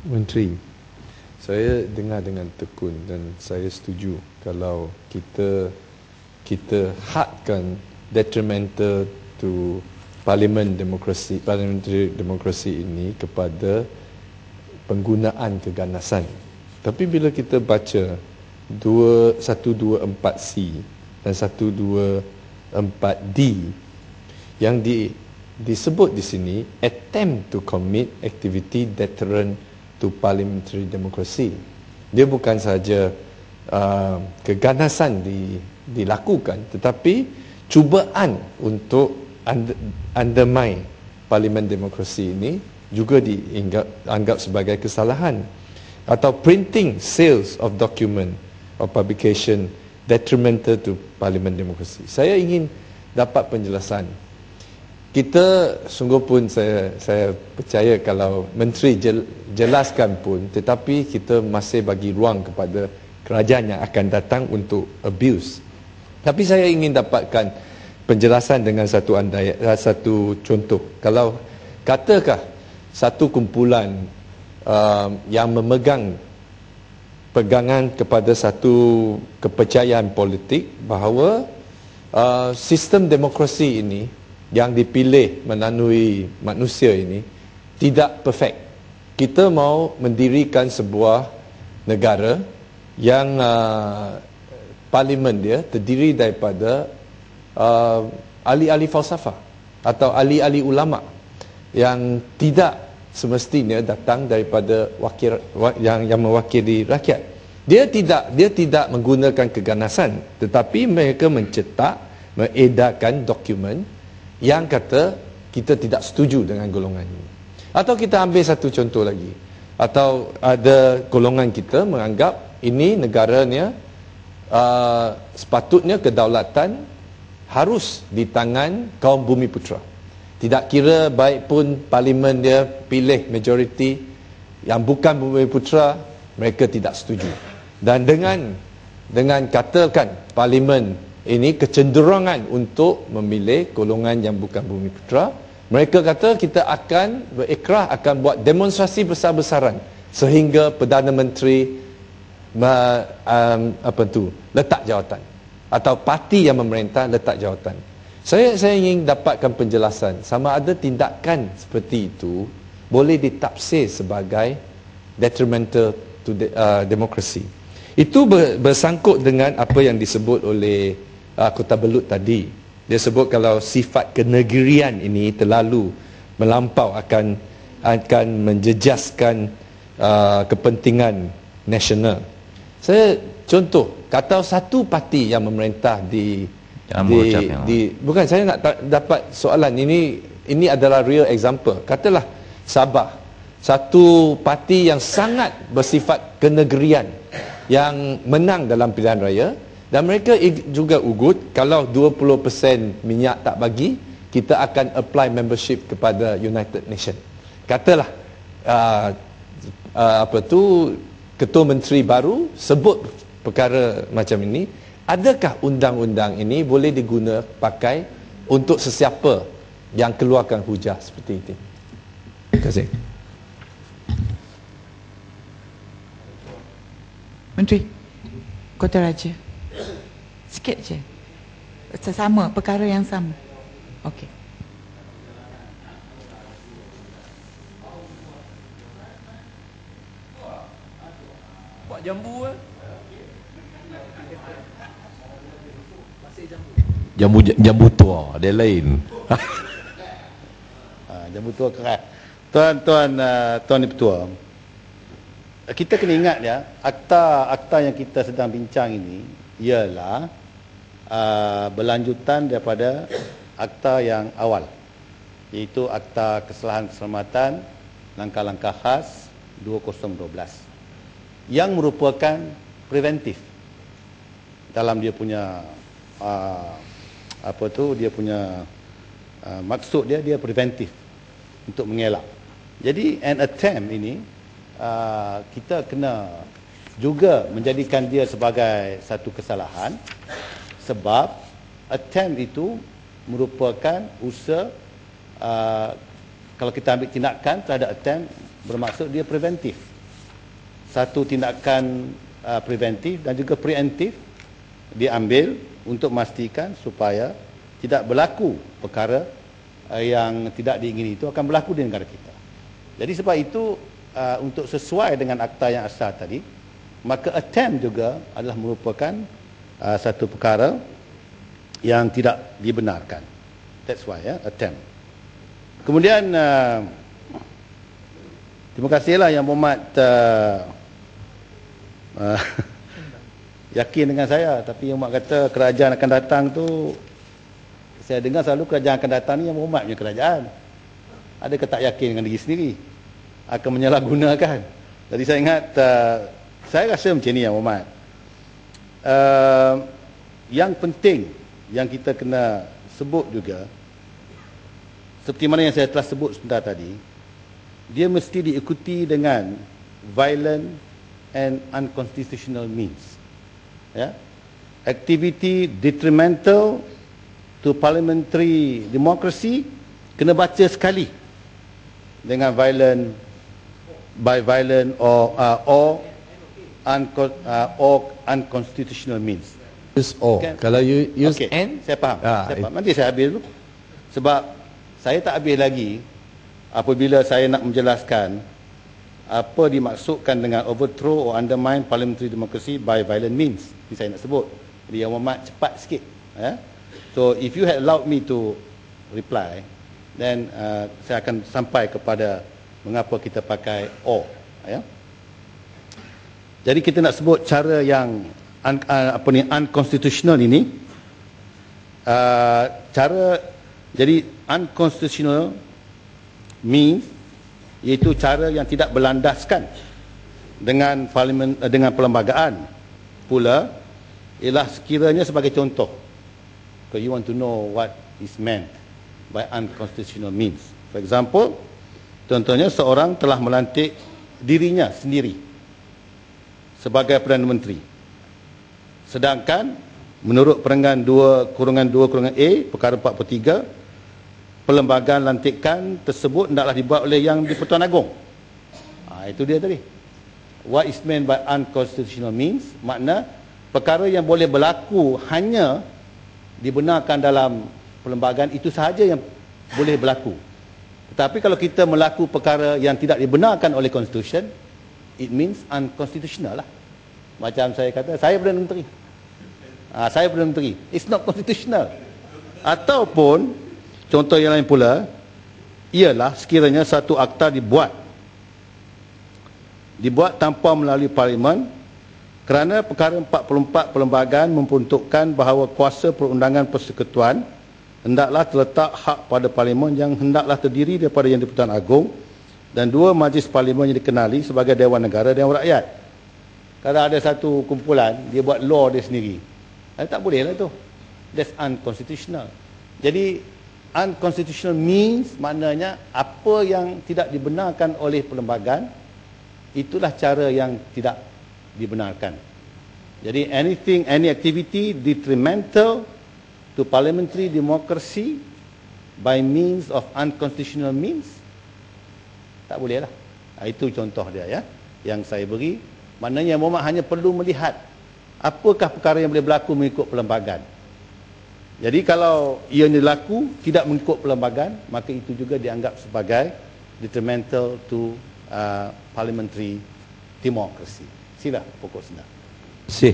Menteri, saya dengar dengan tekun dan saya setuju kalau kita kita hadkan detrimental to parlimen demokrasi parliamentary demokrasi ini kepada penggunaan keganasan. Tapi bila kita baca 124C dan 124D yang di disebut di sini attempt to commit activity deterrent to parliamentary democracy. Dia bukan saja uh, keganasan di, dilakukan tetapi cubaan untuk under, undermine parlimen demokrasi ini juga dianggap sebagai kesalahan atau printing sales of document or publication detrimental to parlimen demokrasi. Saya ingin dapat penjelasan kita sungguh pun saya saya percaya kalau menteri jel, jelaskan pun tetapi kita masih bagi ruang kepada kerajaan yang akan datang untuk abuse. Tapi saya ingin dapatkan penjelasan dengan satu andai satu contoh. Kalau katakah satu kumpulan uh, yang memegang pegangan kepada satu kepercayaan politik bahawa uh, sistem demokrasi ini yang dipilih melalui manusia ini tidak perfect. Kita mau mendirikan sebuah negara yang uh, parlimen dia terdiri daripada uh, ahli-ahli falsafah atau ahli-ahli ulama yang tidak semestinya datang daripada wakil yang yang mewakili rakyat. Dia tidak dia tidak menggunakan keganasan tetapi mereka mencetak mengedarkan dokumen yang kata kita tidak setuju dengan golongan ini. Atau kita ambil satu contoh lagi. Atau ada golongan kita menganggap ini negaranya uh, sepatutnya kedaulatan harus di tangan kaum bumi putra. Tidak kira baik pun parlimen dia pilih majoriti yang bukan bumi putra, mereka tidak setuju. Dan dengan dengan katakan parlimen ini kecenderungan untuk memilih golongan yang bukan bumi putra. Mereka kata kita akan berikrah akan buat demonstrasi besar-besaran sehingga Perdana Menteri um, apa tu letak jawatan. Atau parti yang memerintah letak jawatan. Saya saya ingin dapatkan penjelasan. Sama ada tindakan seperti itu boleh ditafsir sebagai detrimental to de, uh, demokrasi itu bersangkut dengan apa yang disebut oleh uh, Kota Belut tadi. Dia sebut kalau sifat kenegerian ini terlalu melampau akan akan menjejaskan uh, kepentingan nasional. Saya contoh kata satu parti yang memerintah di di, di bukan saya nak dapat soalan ini ini adalah real example. Katalah Sabah satu parti yang sangat bersifat kenegerian yang menang dalam pilihan raya dan mereka juga ugut kalau 20% minyak tak bagi, kita akan apply membership kepada United Nation. Katalah uh, uh, apa tu ketua menteri baru sebut perkara macam ini, adakah undang-undang ini boleh diguna pakai untuk sesiapa yang keluarkan hujah seperti itu? Terima kasih. Menteri Kota Raja. Sikit je. Sesama, perkara yang sama. Okey. Buat jambu eh. Jambu jambu tua, dia lain. ha, jambu tua keras. Tuan-tuan uh, tuan petua. Kita kena ingat ya, akta akta yang kita sedang bincang ini ialah uh, berlanjutan daripada akta yang awal. Iaitu akta kesalahan keselamatan langkah-langkah khas 2012 yang merupakan preventif. Dalam dia punya uh, apa tu dia punya uh, maksud dia dia preventif untuk mengelak. Jadi an attempt ini uh, kita kena juga menjadikan dia sebagai satu kesalahan sebab attempt itu merupakan usaha uh, kalau kita ambil tindakan terhadap attempt bermaksud dia preventif satu tindakan uh, preventif dan juga preemptif diambil untuk memastikan supaya tidak berlaku perkara uh, yang tidak diingini itu akan berlaku di negara kita. Jadi sebab itu uh, untuk sesuai dengan akta yang asal tadi, maka attempt juga adalah merupakan uh, satu perkara yang tidak dibenarkan. That's why ya, attempt. Kemudian uh, terima kasihlah yang Muhammad uh, uh, yakin dengan saya tapi yang Muhammad kata kerajaan akan datang tu saya dengar selalu kerajaan akan datang ni yang Muhammad punya kerajaan. Adakah tak yakin dengan diri sendiri? Akan menyalahgunakan. Jadi saya ingat uh, saya rasa macam ni ya Muhammad. Uh, yang penting yang kita kena sebut juga seperti mana yang saya telah sebut sebentar tadi dia mesti diikuti dengan violent and unconstitutional means ya activity detrimental to parliamentary democracy kena baca sekali dengan violent by violent or uh, or, unco, uh, or unconstitutional means Use O. Kan? Kalau you use Okey, N, saya faham. Ah, saya faham. Nanti saya habis dulu. Sebab saya tak habis lagi apabila saya nak menjelaskan apa dimaksudkan dengan overthrow or undermine parliamentary democracy by violent means. Ini saya nak sebut. Jadi yang Muhammad cepat sikit. Ya? So if you had allowed me to reply, then uh, saya akan sampai kepada mengapa kita pakai O. Ya? Jadi kita nak sebut cara yang un, uh, apa ni unconstitutional ini uh, cara jadi unconstitutional means iaitu cara yang tidak berlandaskan dengan parlimen uh, dengan perlembagaan pula ialah sekiranya sebagai contoh kalau you want to know what is meant by unconstitutional means for example contohnya seorang telah melantik dirinya sendiri sebagai Perdana Menteri Sedangkan menurut perenggan 2 kurungan 2 kurungan A perkara 43 perlembagaan lantikan tersebut hendaklah dibuat oleh yang di-Pertuan Agong. Ha, itu dia tadi. What is meant by unconstitutional means makna perkara yang boleh berlaku hanya dibenarkan dalam perlembagaan itu sahaja yang boleh berlaku. Tetapi kalau kita melaku perkara yang tidak dibenarkan oleh constitution, it means unconstitutional lah. Macam saya kata, saya Perdana Menteri. Ha, saya Perdana Menteri. It's not constitutional. Ataupun, contoh yang lain pula, ialah sekiranya satu akta dibuat. Dibuat tanpa melalui parlimen, kerana perkara 44 perlembagaan memperuntukkan bahawa kuasa perundangan persekutuan hendaklah terletak hak pada parlimen yang hendaklah terdiri daripada Yang di-Pertuan Agong dan dua majlis parlimen yang dikenali sebagai Dewan Negara dan Dewan Rakyat. Kalau ada satu kumpulan, dia buat law dia sendiri. Eh, tak boleh lah tu. That's unconstitutional. Jadi, unconstitutional means maknanya apa yang tidak dibenarkan oleh perlembagaan, itulah cara yang tidak dibenarkan. Jadi, anything, any activity detrimental to parliamentary democracy by means of unconstitutional means, tak boleh lah. Itu contoh dia ya, yang saya beri. Maknanya Muhammad hanya perlu melihat apakah perkara yang boleh berlaku mengikut perlembagaan. Jadi kalau ia berlaku tidak mengikut perlembagaan, maka itu juga dianggap sebagai detrimental to uh, parliamentary democracy. Sila pokok senang. Si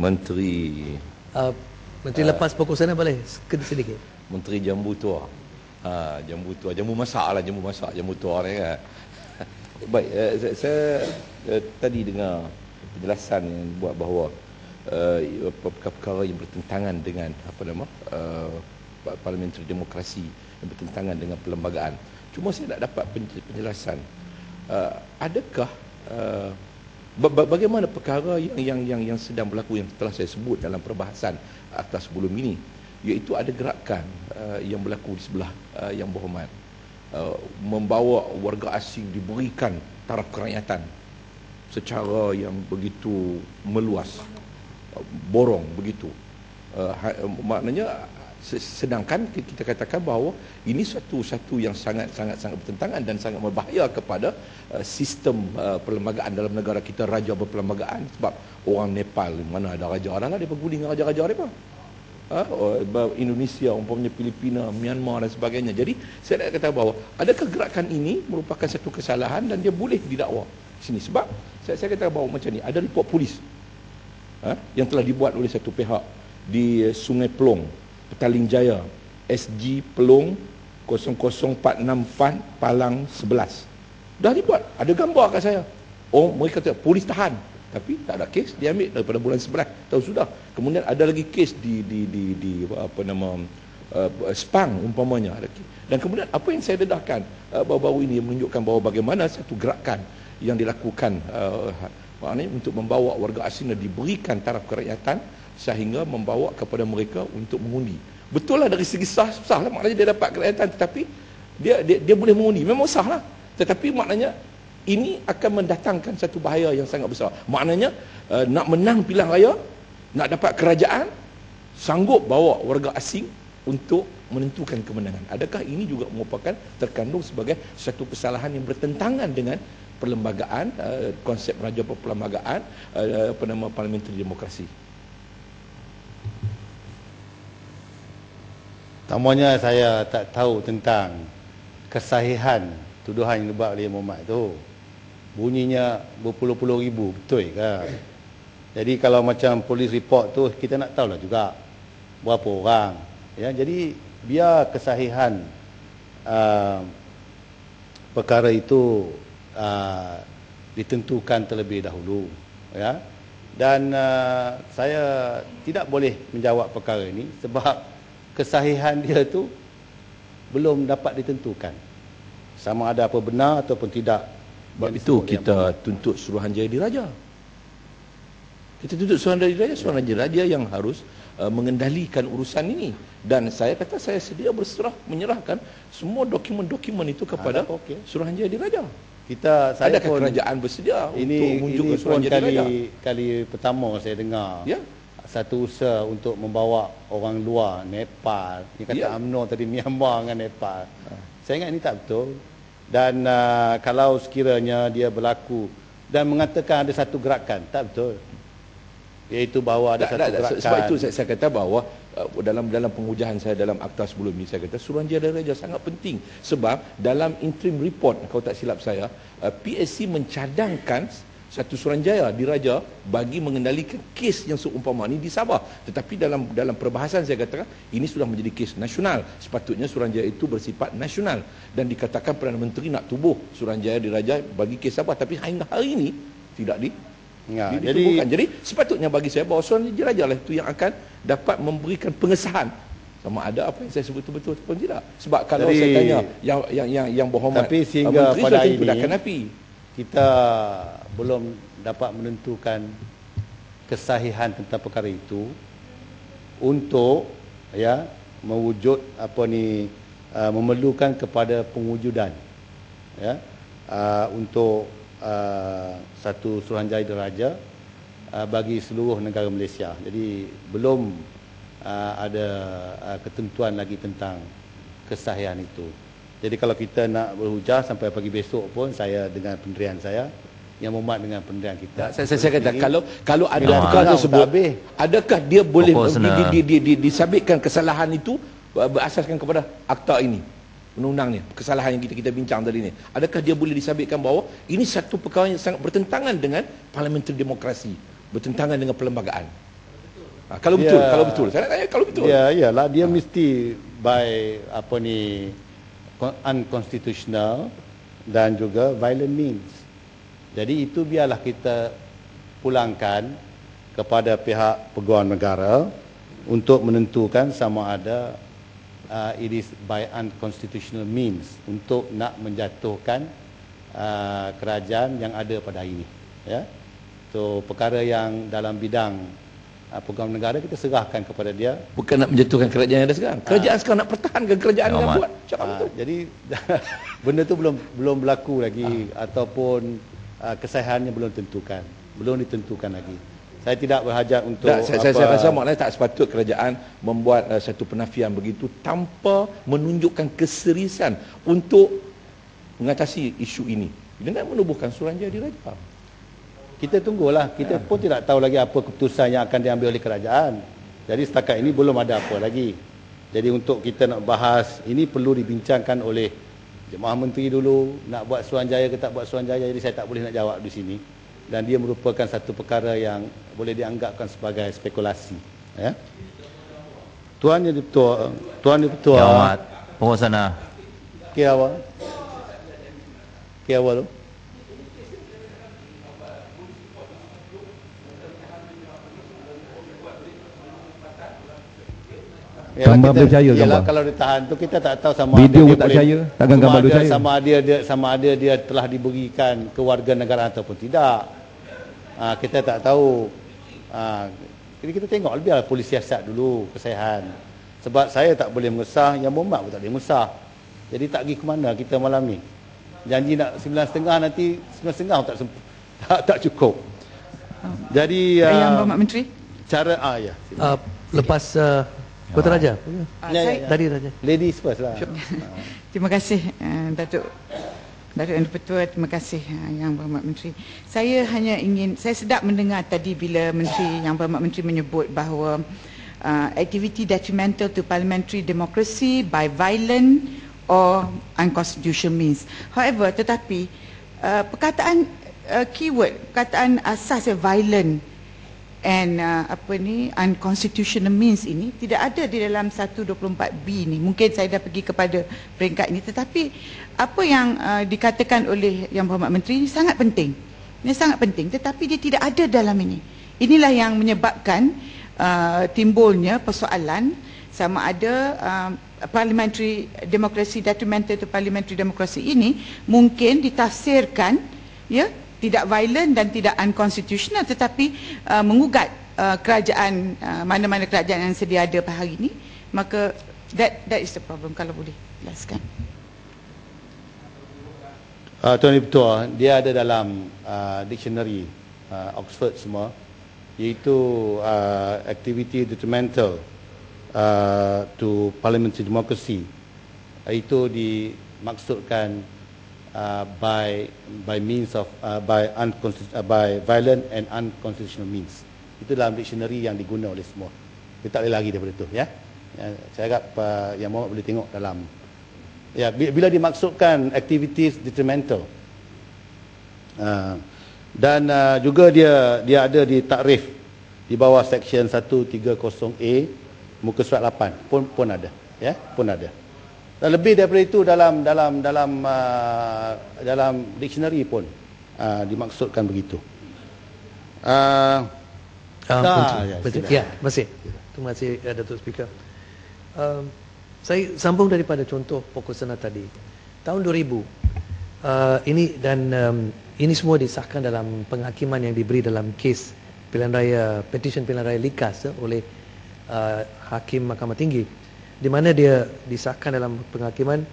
Menteri Uh, Menteri uh, lepas pokok sana boleh sedikit sedikit. Menteri Jambu Tua. Ha, jambu tua, jambu masak lah, jambu masak, jambu tua ni kan. Baik, uh, saya, saya uh, tadi dengar penjelasan yang buat bahawa uh, perkara-perkara yang bertentangan dengan apa nama uh, parliamentary demokrasi yang bertentangan dengan perlembagaan. Cuma saya nak dapat penjelasan uh, adakah uh, bagaimana perkara yang yang yang yang sedang berlaku yang telah saya sebut dalam perbahasan atas sebelum ini? Iaitu ada gerakan uh, yang berlaku di sebelah uh, yang berhormat. Uh, membawa warga asing diberikan taraf kerakyatan secara yang begitu meluas borong begitu uh, maknanya Se- Sedangkan ki- kita katakan bahawa ini satu satu yang sangat sangat sangat bertentangan dan sangat berbahaya kepada uh, sistem uh, perlembagaan dalam negara kita raja berperlembagaan sebab orang Nepal mana ada raja dah lah dia berguling dengan raja-raja mereka. Ha, Indonesia, umpamanya Filipina, Myanmar dan sebagainya. Jadi saya nak kata bahawa adakah gerakan ini merupakan satu kesalahan dan dia boleh didakwa sini sebab saya, saya kata bahawa macam ni ada report polis ha, yang telah dibuat oleh satu pihak di Sungai Pelong, Petaling Jaya, SG Pelong 00464 Palang 11. Dah dibuat, ada gambar kat saya. Oh, mereka kata polis tahan. Tapi tak ada kes, dia ambil daripada bulan 11 tahun sudah. Kemudian ada lagi kes di di di di apa nama uh, Spang umpamanya ada kes. Dan kemudian apa yang saya dedahkan uh, baru-baru ini menunjukkan bahawa bagaimana satu gerakan yang dilakukan uh, maknanya untuk membawa warga asing diberikan taraf kerakyatan sehingga membawa kepada mereka untuk mengundi. Betul lah dari segi sah, sah lah maknanya dia dapat kerakyatan tetapi dia dia, dia boleh mengundi. Memang sah lah. Tetapi maknanya ini akan mendatangkan satu bahaya yang sangat besar. Maknanya uh, nak menang pilihan raya, nak dapat kerajaan, sanggup bawa warga asing untuk menentukan kemenangan. Adakah ini juga merupakan terkandung sebagai satu kesalahan yang bertentangan dengan perlembagaan uh, konsep raja perlembagaan uh, apa nama parliamentary demokrasi. Tamanya saya tak tahu tentang kesahihan tuduhan yang dibuat oleh Muhammad tu. Bunyinya berpuluh-puluh ribu, betul ke? Jadi kalau macam polis report tu kita nak tahulah juga berapa orang. Ya, jadi biar kesahihan uh, perkara itu uh, ditentukan terlebih dahulu, ya. Dan uh, saya tidak boleh menjawab perkara ini sebab kesahihan dia tu belum dapat ditentukan. Sama ada apa benar ataupun tidak. Sebab itu kita tuntut Suruhanjaya Diraja. Kita tuntut Suruhanjaya Diraja, Suruhanjaya Diraja yang harus uh, mengendalikan urusan ini. Dan saya kata saya sedia berserah menyerahkan semua dokumen-dokumen itu kepada Ada, okey. Suruhanjaya Diraja. kita saya Adakah pun kerajaan bersedia untuk ini menunjuk ini ke Suruhanjaya kali Diraja? kali pertama saya dengar. Ya. Satu usaha untuk membawa orang luar Nepal. Ni kata Ya. UMNO tadi Myanmar dengan Nepal. Saya ingat ini tak betul. Dan uh, kalau sekiranya dia berlaku dan mengatakan ada satu gerakan, tak betul. Iaitu bahawa ada Tak, satu tak, gerakan. Sebab itu saya, saya kata bahawa uh, dalam dalam pengujahan saya dalam akta sebelum ini saya kata Suruhanjaya Diraja sangat penting sebab dalam interim report kalau tak silap saya uh, PSC mencadangkan satu Suruhanjaya Diraja bagi mengendalikan kes yang seumpama ini di Sabah. Tetapi dalam dalam perbahasan saya katakan ini sudah menjadi kes nasional. Sepatutnya Suruhanjaya itu bersifat nasional. Dan dikatakan Perdana Menteri nak tubuh Suruhanjaya Diraja bagi kes Sabah. Tapi hingga hari ini tidak di Ya, di- jadi jadi sepatutnya bagi saya bahawa Suruhanjaya Diraja lah itu yang akan dapat memberikan pengesahan. Sama ada apa yang saya sebut itu betul ataupun tidak. Sebab kalau Jadi- saya tanya yang yang yang yang berhormat Tapi sehingga menteri pada ini- api. Kita belum dapat menentukan kesahihan tentang perkara itu untuk ya mewujud apa ni uh, memerlukan kepada pengujudan ya uh, untuk uh, satu Suruhanjaya Diraja uh, bagi seluruh negara Malaysia. Jadi belum uh, ada uh, ketentuan lagi tentang kesahihan itu. Jadi kalau kita nak berhujah sampai pagi besok pun saya dengan pendirian saya yang memuat dengan pendirian kita. Tak, saya, saya, saya kata kalau kalau ada perkara tersebut adakah dia boleh di, di, di, di, di, disabitkan kesalahan itu berasaskan kepada akta ini undang-undang ni kesalahan yang kita kita bincang tadi ni. Adakah dia boleh disabitkan bahawa ini satu perkara yang sangat bertentangan dengan parliamentary demokrasi bertentangan dengan perlembagaan? Ha, kalau betul kalau betul. Saya nak tanya kalau betul. Ya, iyalah dia mesti by apa ni unconstitutional dan juga violent means. Jadi itu biarlah kita pulangkan kepada pihak peguam negara untuk menentukan sama ada uh, it is by unconstitutional means untuk nak menjatuhkan uh, kerajaan yang ada pada hari ini. Ya. So perkara yang dalam bidang uh, peguam negara kita serahkan kepada dia. Bukan nak menjatuhkan kerajaan yang ada sekarang. Kerajaan sekarang nak pertahankan kerajaan yang buat. Cakap Ah, betul jadi benda tu belum belum berlaku lagi ataupun uh, kesahihannya belum tentukan, belum ditentukan lagi. Saya tidak berhajat untuk Tak, saya, saya, saya rasa maknanya tak sepatut kerajaan membuat uh, satu penafian begitu tanpa menunjukkan keseriusan untuk mengatasi isu ini. Dengan menubuhkan Suruhanjaya di Raja. Kita tunggulah. Kita pun tidak tahu lagi apa keputusan yang akan diambil oleh kerajaan. Jadi setakat ini belum ada apa lagi. Jadi untuk kita nak bahas ini perlu dibincangkan oleh Jemaah Menteri dulu. Nak buat Suruhanjaya ke tak buat Suruhanjaya jadi saya tak boleh nak jawab di sini. Dan dia merupakan satu perkara yang boleh dianggapkan sebagai spekulasi ya. Tuan Yang Dipertua Tuan Yang Dipertua Yang Amat Pokok sana. Okey awal Okey awal tu Gambar yalah, gambar. kalau ditahan tu kita tak tahu sama Video ada dia tak boleh- percaya, takkan sama gambar ada- berjaya. sama ada dia sama ada dia telah diberikan kewarganegaraan ataupun tidak. Ha, kita tak tahu. Ha, jadi kita tengok biarlah polis siasat dulu kesihatan sebab saya tak boleh mengesah yang Muhammad pun tak boleh mengesah. Jadi tak pergi ke mana kita malam ni? Janji nak 9.30 nanti 9.30 tak semp- tak, tak cukup. Jadi Yang uh, Berhormat Menteri. cara ah ya Uh, lepas uh, Kota Raja. Uh, Ya, ya, ya. Tadi Raja. ladies first lah Terima kasih uh, Datuk Datuk Yang Dipertua, terima kasih uh, Yang Berhormat Menteri. Saya hanya ingin, saya sedap mendengar tadi bila Menteri Yang Berhormat Menteri menyebut bahawa uh, activity detrimental to parliamentary democracy by violent or unconstitutional means. However, tetapi uh, perkataan uh, keyword, perkataan asas violent and uh, apa ni unconstitutional means ini tidak ada di dalam 124B ni. Mungkin saya dah pergi kepada peringkat ini. Tetapi apa yang uh, dikatakan oleh yang berhormat menteri ini sangat penting. Ini sangat penting. Tetapi dia tidak ada dalam ini. Inilah yang menyebabkan uh, timbulnya persoalan sama ada uh, parliamentary democracy detrimental to parliamentary democracy ini mungkin ditafsirkan ya tidak violent dan tidak unconstitutional tetapi uh, mengugat uh, kerajaan uh, mana-mana kerajaan yang sedia ada pada hari ini maka that that is the problem kalau boleh jelaskan. Uh, Tuan Dipertua, dia ada dalam uh, dictionary uh, Oxford semua iaitu uh, activity detrimental uh, to parliamentary democracy. Itu dimaksudkan uh, by by means of uh, by uh, by violent and unconstitutional means. Itu dalam dictionary yang diguna oleh semua. Kita tak boleh lari daripada itu ya. ya saya harap uh, yang Muhammad boleh tengok dalam Ya, bi- bila dimaksudkan activities detrimental. Uh, dan uh, juga dia dia ada di takrif di bawah section 130A muka surat 8 pun pun ada, ya, pun ada. Dan lebih daripada itu dalam dalam dalam uh, dalam dictionary pun uh, dimaksudkan begitu. Uh, Ah, Dah, Menteri. ya. Ya, terima kasih. Terima kasih uh, Datuk Speaker. Um, saya sambung daripada contoh pokok tadi. Tahun 2000 uh, ini dan um, ini semua disahkan dalam penghakiman yang diberi dalam kes pilihan raya petition pilihan raya Likas eh, oleh uh, hakim Mahkamah Tinggi di mana dia disahkan dalam penghakiman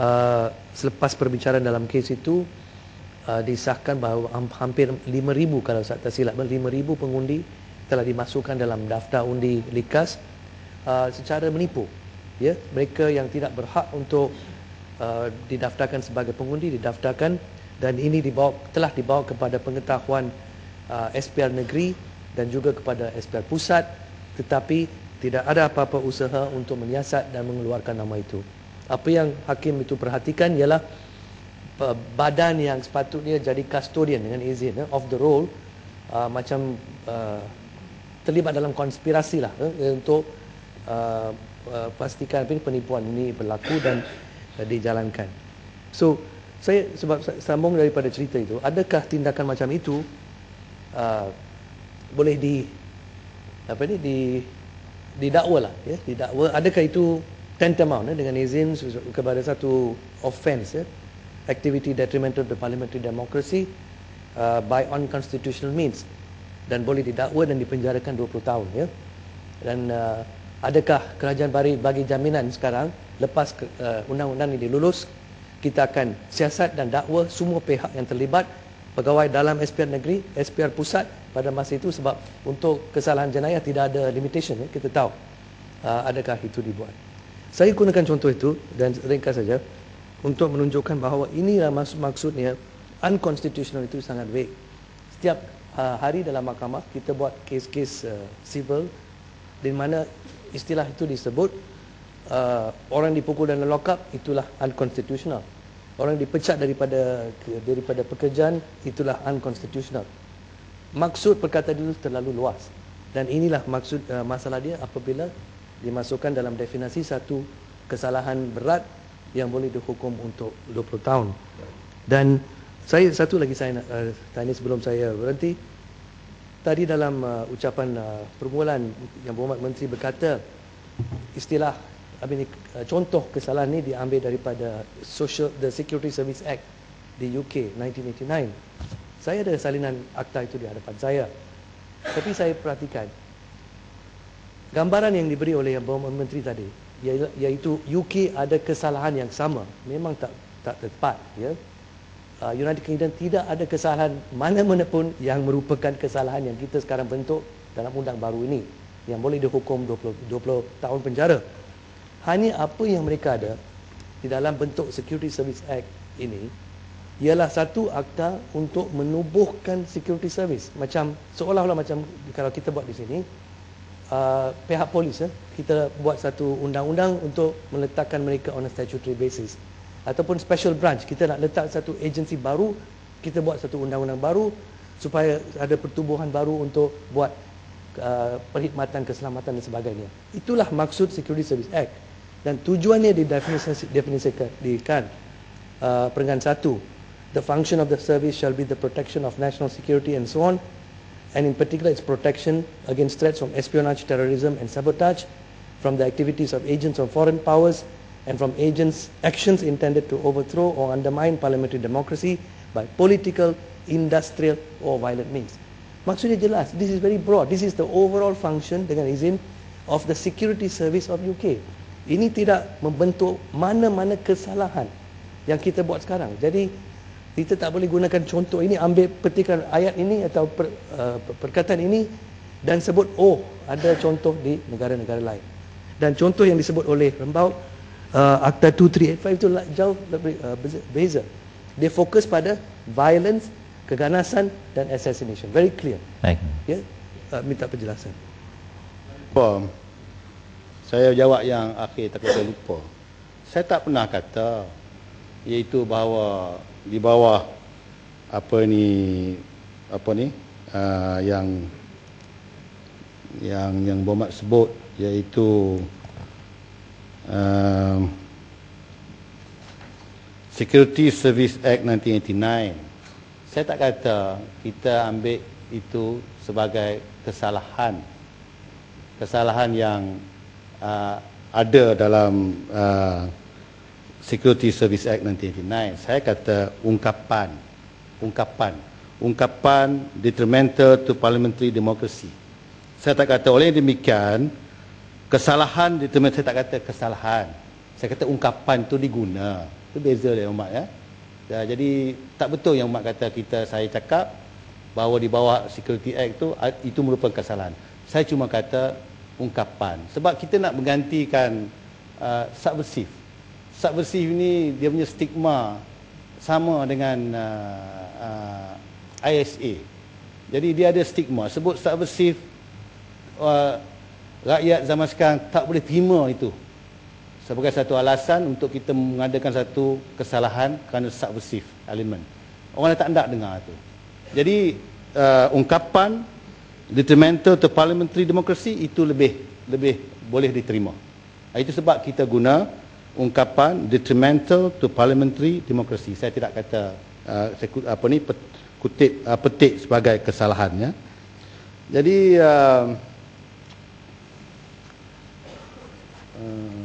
uh, selepas perbincangan dalam kes itu uh, disahkan bahawa ham- hampir 5000 kalau saya tak silap 5000 pengundi telah dimasukkan dalam daftar undi likas uh, secara menipu. Ya mereka yang tidak berhak untuk uh, didaftarkan sebagai pengundi didaftarkan dan ini dibawa telah dibawa kepada pengetahuan uh, SPR negeri dan juga kepada SPR pusat. Tetapi tidak ada apa-apa usaha untuk menyiasat dan mengeluarkan nama itu apa yang hakim itu perhatikan ialah uh, badan yang sepatutnya jadi custodian dengan izin eh, of the role uh, macam uh, terlibat dalam konspirasi lah eh, untuk uh, uh, pastikan penipuan ini berlaku dan uh, dijalankan. So saya sebab sa- sambung daripada cerita itu, adakah tindakan macam itu uh, boleh di apa ni di didakwa lah ya. Didakwa. Adakah itu tantamount eh, dengan izin kepada satu offence ya? Activity detrimental to parliamentary democracy uh, by unconstitutional means. Dan boleh didakwa dan dipenjarakan 20 tahun ya. Dan uh, adakah kerajaan bagi bagi jaminan sekarang lepas uh, undang-undang ini dilulus kita akan siasat dan dakwa semua pihak yang terlibat pegawai dalam SPR negeri SPR pusat pada masa itu sebab untuk kesalahan jenayah tidak ada limitation ya, kita tahu uh, adakah itu dibuat. Saya gunakan contoh itu dan ringkas saja untuk menunjukkan bahawa inilah maksud maksudnya unconstitutional itu sangat vague. Setiap uh, hari dalam mahkamah kita buat kes-kes uh, civil di mana istilah itu disebut uh, orang dipukul dan lock up itulah unconstitutional. Orang dipecat daripada daripada pekerjaan itulah unconstitutional. Maksud perkataan itu terlalu luas dan inilah maksud uh, masalah dia apabila dimasukkan dalam definisi satu kesalahan berat yang boleh dihukum untuk 20 tahun. Dan saya satu lagi saya nak uh, tanya sebelum saya berhenti tadi dalam uh, ucapan uh, permulaan yang Berhormat Menteri berkata istilah ini, uh, contoh kesalahan ini diambil daripada Social the Security Service Act di UK 1989. Saya ada salinan akta itu di hadapan saya. Tapi saya perhatikan gambaran yang diberi oleh yang Berhormat Menteri tadi iaitu UK ada kesalahan yang sama memang tak tak tepat ya uh, United Kingdom tidak ada kesalahan mana-mana pun yang merupakan kesalahan yang kita sekarang bentuk dalam undang baru ini yang boleh dihukum 20, 20 tahun penjara. Hanya apa yang mereka ada di dalam bentuk Security Service Act ini ialah satu akta untuk menubuhkan security service. Macam seolah-olah macam kalau kita buat di sini uh, pihak polis eh, kita buat satu undang-undang untuk meletakkan mereka on a statutory basis. Ataupun special branch kita nak letak satu agensi baru kita buat satu undang-undang baru supaya ada pertubuhan baru untuk buat uh, perkhidmatan keselamatan dan sebagainya. Itulah maksud Security Service Act. Dan tujuannya didefinisikan di kan uh, perenggan satu the function of the service shall be the protection of national security and so on and in particular its protection against threats from espionage terrorism and sabotage from the activities of agents of foreign powers and from agents' actions intended to overthrow or undermine parliamentary democracy by political, industrial or violent means. Maksudnya jelas, this is very broad. This is the overall function dengan izin of the security service of UK. Ini tidak membentuk mana-mana kesalahan yang kita buat sekarang. Jadi kita tak boleh gunakan contoh ini ambil petikan ayat ini atau per, uh, perkataan ini dan sebut oh ada contoh di negara-negara lain. Dan contoh yang disebut oleh Rembau uh, Akta 2385 itu jauh lebih uh, beza. Dia fokus pada violence, keganasan dan assassination. Very clear. Baik. Ya. Uh, minta penjelasan. Lupa. Saya jawab yang akhir tapi saya lupa. Saya tak pernah kata iaitu bahawa di bawah apa ni apa ni uh, yang yang yang Bomat sebut iaitu uh, Security Service Act 1989 saya tak kata kita ambil itu sebagai kesalahan. Kesalahan yang uh, ada dalam uh, Security Service Act 1989 saya kata ungkapan ungkapan ungkapan detrimental to parliamentary democracy. Saya tak kata oleh demikian kesalahan tempat saya tak kata kesalahan. Saya kata ungkapan tu diguna. Itu beza dia umat ya. ya jadi tak betul yang umat kata kita saya cakap bahawa di bawah security act tu itu merupakan kesalahan. Saya cuma kata ungkapan. Sebab kita nak menggantikan uh, subversif subversif ni dia punya stigma sama dengan uh, uh, ISA jadi dia ada stigma. Sebut subversif uh, rakyat zaman sekarang tak boleh terima itu. Sebagai satu alasan untuk kita mengadakan satu kesalahan kerana subversive element orang tak nak dengar itu jadi uh, ungkapan detrimental to parliamentary democracy itu lebih lebih boleh diterima. Itu sebab kita guna ungkapan detrimental to parliamentary democracy. Saya tidak kata uh, saya, apa ni kutip uh, petik sebagai kesalahannya jadi uh, uh,